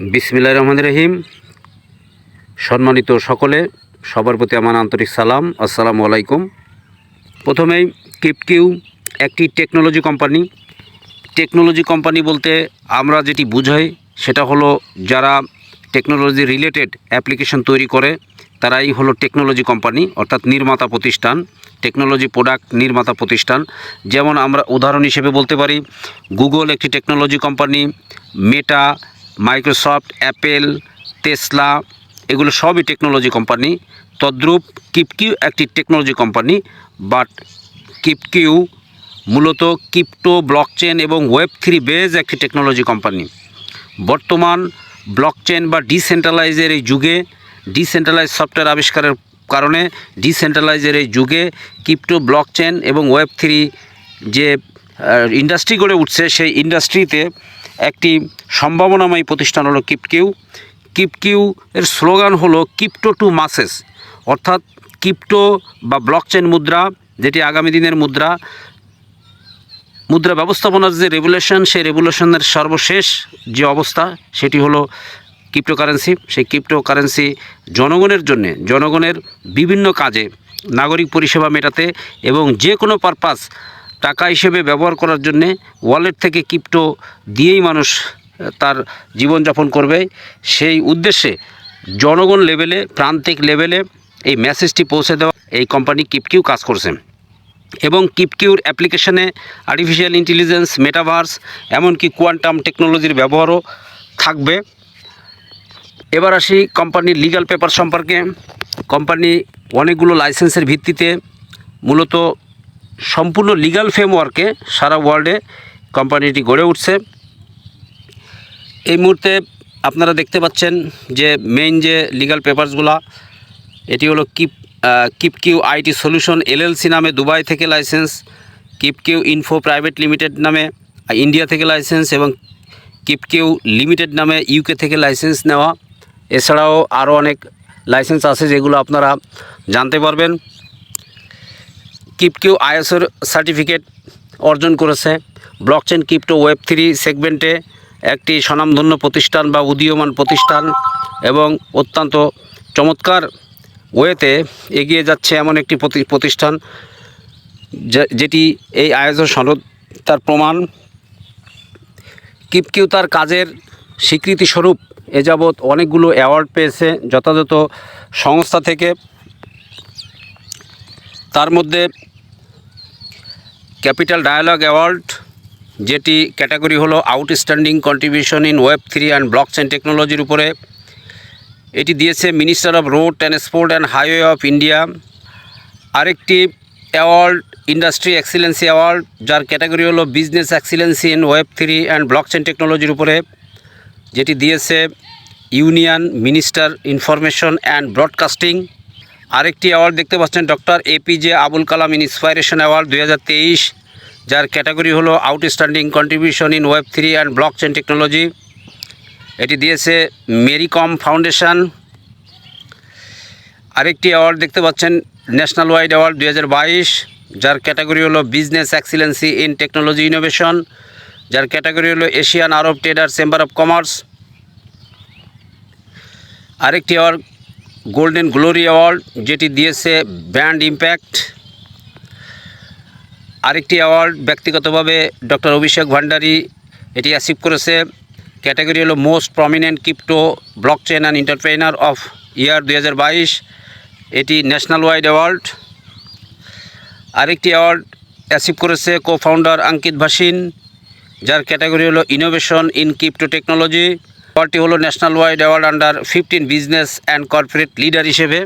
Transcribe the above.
বিসমিল্লাহ রহমান রহিম। সম্মানিত সকলে, সবার প্রতি আমার আন্তরিক সালাম। আসসালামু আলাইকুম। প্রথমেই কিপকিউ একটি টেকনোলজি কোম্পানি। টেকনোলজি কোম্পানি বলতে আমরা যেটি বুঝাই, সেটা হলো যারা টেকনোলজি রিলেটেড অ্যাপ্লিকেশন তৈরি করে, তারাই হলো টেকনোলজি কোম্পানি, অর্থাৎ নির্মাতা প্রতিষ্ঠান, টেকনোলজি প্রোডাক্ট নির্মাতা প্রতিষ্ঠান। যেমন আমরা উদাহরণ হিসেবে বলতে পারি, গুগল একটি technology company, Meta Microsoft Apple Tesla এগুলো সবই টেকনোলজি কোম্পানি তদ্রূপ কিপকিউ একটি টেকনোলজি কোম্পানি বাট কিপকিউ মূলত ক্রিপ্টো ব্লকচেন এবং ওয়েব থ্রি বেজ একটি টেকনোলজি কোম্পানি বর্তমান ব্লকচেন বা ডিসেন্ট্রালাইজের এই যুগে ডিসেন্ট্রালাইজ সফটওয়্যার আবিষ্কারের কারণে ডিসেন্ট্রালাইজের এই যুগে ক্রিপ্টো ব্লকচেন এবং ওয়েব থ্রি যে ইন্ডাস্ট্রি গড়ে উঠছে, সেই ইন্ডাস্ট্রিতে একটি সম্ভাবনাময় প্রতিষ্ঠান হলো কিপকিউ। কিপকিউ এর স্লোগান হলো ক্রিপ্টো টু মাসেস। অর্থাৎ ক্রিপ্টো বা ব্লকচেন মুদ্রা, যেটি আগামী দিনের মুদ্রা মুদ্রা ব্যবস্থাপনার যে রেগুলেশন সেই রেগুলেশনের সর্বশেষ যে অবস্থা, সেটি হলো ক্রিপ্টোকারেন্সি সেই ক্রিপ্টোকারেন্সি জনগণের জন্যে, জনগণের বিভিন্ন কাজে, নাগরিক পরিষেবা মেটাতে এবং যে কোনো পারপাস টাকা হিসেবে ব্যবহার করার জন্যে ওয়ালেট থেকে ক্রিপ্টো দিয়েই মানুষ তার জীবনযাপন করবে। সেই উদ্দেশ্যে জনগণ লেভেলে প্রান্তিক লেভেলে এই মেসেজটি পৌঁছে দেওয়া এই কোম্পানি কিপকিউ কাজ করছে। এবং কিপকিউর অ্যাপ্লিকেশনে আর্টিফিশিয়াল ইন্টেলিজেন্স মেটাভার্স এমনকি কোয়ান্টাম টেকনোলজির ব্যবহারও থাকবে। এবার আসি কোম্পানির লিগ্যাল পেপার সম্পর্কে। কোম্পানি অনেকগুলো লাইসেন্সের ভিত্তিতে মূলত সম্পূর্ণ লিগ্যাল ফ্রেমওয়ার্কে সারা ওয়ার্ল্ডে কোম্পানিটি গড়ে উঠছে। এই মুহূর্তে আপনারা দেখতে পাচ্ছেন যে মেইন যে লিগ্যাল পেপারসগুলা এটি হলো Kip Kip Q IT solution LLC নামে দুবাই থেকে license Kip Q info private limited নামে ইন্ডিয়া থেকে লাইসেন্স এবং কিপ কিউ লিমিটেড নামে ইউকে থেকে লাইসেন্স নেওয়া। এছাড়াও আরও অনেক লাইসেন্স আছে যেগুলো আপনারা জানতে পারবেন। কিপকিউ আইএসওর সার্টিফিকেট অর্জন করেছে। ব্লকচেন ক্রিপ্টো ওয়েব থ্রি সেগমেন্টে একটি স্বনামধন্য প্রতিষ্ঠান বা উদীয়মান প্রতিষ্ঠান এবং অত্যন্ত চমৎকার ওয়েতে এগিয়ে যাচ্ছে এমন একটি প্রতি- প্রতিষ্ঠান যেটি এই আয়োজন সনদ তার প্রমাণ। কিপকিউ তার কাজের স্বীকৃতিস্বরূপ এ যাবৎ অনেকগুলো অ্যাওয়ার্ড পেয়েছে যথাযথ সংস্থা থেকে। তার মধ্যে ক্যাপিটাল ডায়ালগ অ্যাওয়ার্ড, যেটি ক্যাটাগরি হলো outstanding contribution in web three and block blockchain টেকনোলজির উপরে। এটি দিয়েছে minister of road transport and highway of India. আরেকটি অ্যাওয়ার্ড, ইন্ডাস্ট্রি এক্সিলেন্সি অ্যাওয়ার্ড, যার ক্যাটাগরি হলো business excellency in web three and block blockchain টেকনোলজির উপরে, যেটি দিয়েছে union minister information and broadcasting. আরেকটি অ্যাওয়ার্ড দেখতে পাচ্ছেন doctor A P J Abul Kalam inspiration award তেইশ, যার ক্যাটাগরি হলো outstanding contribution in web three and blockchain technology এটি দিয়েছে মেরিকম ফাউন্ডেশন আরেকটি অ্যাওয়ার্ড দেখতে পাচ্ছেন ন্যাশনাল ওয়াইড অ্যাওয়ার্ড দুই হাজার বাইশ, যার ক্যাটাগরি হলো business excellency in technology innovation যার ক্যাটাগরি হলো Asian Arab trader chamber of commerce আরেকটি অ্যাওয়ার্ড গোল্ডেন গ্লোরি অ্যাওয়ার্ড যেটি দিয়েছে ব্র্যান্ড ইম্প্যাক্ট আরেকটি অ্যাওয়ার্ড ব্যক্তিগতভাবে ডক্টর অভিষেক ভান্ডারী এটি অ্যাচিভ করেছে। ক্যাটাগরি হলো most prominent crypto blockchain and entrepreneur of year দু হাজার বাইশ। এটি ন্যাশনাল ওয়াইড অ্যাওয়ার্ড আরেকটি অ্যাওয়ার্ড অ্যাচিভ করেছে কো ফাউন্ডার আঙ্কিত ভাসিন যার ক্যাটাগরি হলো ইনোভেশন ইন ক্রিপ্টো টেকনোলজি অ্যাওয়ার্ডটি হলো national wide award under fifteen business and corporate leader হিসেবে।